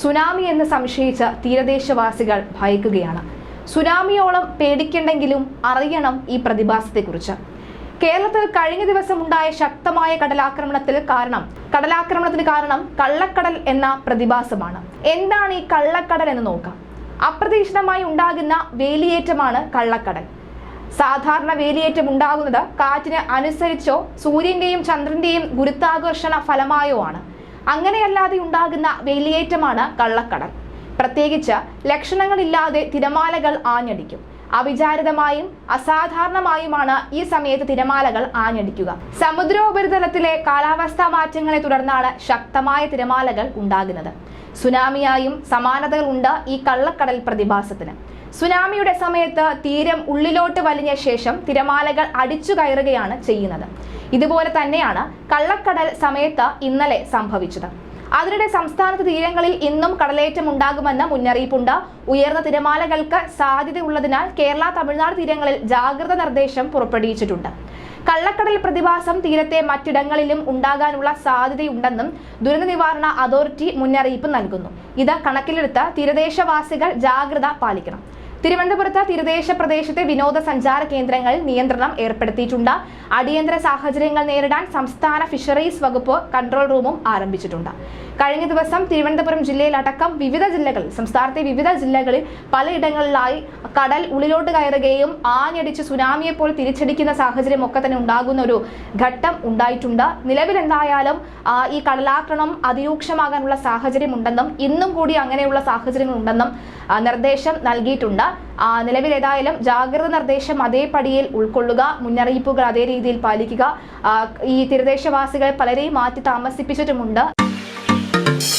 Tsunami എന്ന് സംശയിച്ച തീരദേശവാസികൾ ഭയക്കുകയാണ്. സുനാമിയോളം പേടിക്കണ്ടെങ്കിലും അറിയണം ഈ പ്രതിഭാസത്തെക്കുറിച്ച്. കേരളത്തിൽ കഴിഞ്ഞ ദിവസം ഉണ്ടായ ശക്തമായ കടലാക്രമണത്തിൽ കാരണം കടലാക്രമണത്തിന് കാരണം കള്ളക്കടൽ എന്ന പ്രതിഭാസമാണ്. എന്താണ് ഈ കള്ളക്കടൽ എന്ന് നോക്കാം. അപ്രതീക്ഷിതമായി ഉണ്ടാകുന്ന വേലിയേറ്റമാണ് കള്ളക്കടൽ. സാധാരണ വേലിയേറ്റം ഉണ്ടാകുന്നത് കാറ്റിന് അനുസരിച്ചോ സൂര്യന്റെയും ചന്ദ്രന്റെയും ഗുരുത്വാകർഷണ ഫലമായോ ആണ്. അങ്ങനെയല്ലാതെ ഉണ്ടാകുന്ന വേലിയേറ്റമാണ് കള്ളക്കടൽ പ്രത്യേകിച്ച് ലക്ഷണങ്ങളില്ലാതെ തിരമാലകൾ ആഞ്ഞടിക്കും. അവിചാരിതമായും അസാധാരണമായുമാണ് ഈ സമയത്ത് തിരമാലകൾ ആഞ്ഞടിക്കുക. സമുദ്രോപരിതലത്തിലെ കാലാവസ്ഥാ മാറ്റങ്ങളെ തുടർന്നാണ് ശക്തമായ തിരമാലകൾ ഉണ്ടാകുന്നത്. സുനാമിയായും സമാനതകൾ ഉണ്ട് ഈ കള്ളക്കടൽ പ്രതിഭാസത്തിന്. സുനാമിയുടെ സമയത്ത് തീരം ഉള്ളിലോട്ട് വലിഞ്ഞ ശേഷം തിരമാലകൾ അടിച്ചു കയറുകയാണ് ചെയ്യുന്നത്. ഇതുപോലെ തന്നെയാണ് കള്ളക്കടൽ സമയത്ത് ഇന്നലെ സംഭവിച്ചത്. അതിനിടെ സംസ്ഥാനത്ത് തീരങ്ങളിൽ ഇന്നും കടലേറ്റം ഉണ്ടാകുമെന്ന മുന്നറിയിപ്പുണ്ട്. ഉയർന്ന തിരമാലകൾക്ക് സാധ്യതയുള്ളതിനാൽ കേരള തമിഴ്നാട് തീരങ്ങളിൽ ജാഗ്രത നിർദ്ദേശം പുറപ്പെടുവിച്ചിട്ടുണ്ട്. കള്ളക്കടൽ പ്രതിഭാസം തീരത്തെ മറ്റിടങ്ങളിലും ഉണ്ടാകാനുള്ള സാധ്യതയുണ്ടെന്നും ദുരന്ത നിവാരണ അതോറിറ്റി മുന്നറിയിപ്പ് നൽകുന്നു. ഇത് കണക്കിലെടുത്ത് തീരദേശവാസികൾ ജാഗ്രത പാലിക്കണം. തിരുവനന്തപുരത്ത് തീരദേശ പ്രദേശത്തെ വിനോദസഞ്ചാര കേന്ദ്രങ്ങൾ നിയന്ത്രണം ഏർപ്പെടുത്തിയിട്ടുണ്ട്. അടിയന്തര സാഹചര്യങ്ങൾ നേരിടാൻ സംസ്ഥാന ഫിഷറീസ് വകുപ്പ് കൺട്രോൾ റൂമും ആരംഭിച്ചിട്ടുണ്ട്. കഴിഞ്ഞ ദിവസം തിരുവനന്തപുരം ജില്ലയിലടക്കം വിവിധ ജില്ലകളിൽ സംസ്ഥാനത്തെ വിവിധ ജില്ലകളിൽ പലയിടങ്ങളിലായി കടൽ ഉള്ളിലോട്ട് കയറുകയും ആഞ്ഞടിച്ച് സുനാമിയെ പോലെ തിരിച്ചടിക്കുന്ന സാഹചര്യം ഒക്കെ തന്നെ ഉണ്ടാകുന്ന ഒരു ഘട്ടം ഉണ്ടായിട്ടുണ്ട്. നിലവിൽ എന്തായാലും ഈ കടലാക്രമണം അതിരൂക്ഷമാകാനുള്ള സാഹചര്യം ഉണ്ടെന്നും ഇന്നും കൂടി അങ്ങനെയുള്ള സാഹചര്യങ്ങൾ ഉണ്ടെന്നും നിർദ്ദേശം നൽകിയിട്ടുണ്ട്. നിലവിൽ ഏതായാലും ജാഗ്രത നിർദ്ദേശം അതേപടിയിൽ ഉൾക്കൊള്ളുക മുന്നറിയിപ്പുകൾ അതേ രീതിയിൽ പാലിക്കുക. ഈ തീരദേശവാസികൾ പലരെയും മാറ്റി താമസിപ്പിച്ചിട്ടുമുണ്ട്. Thank you.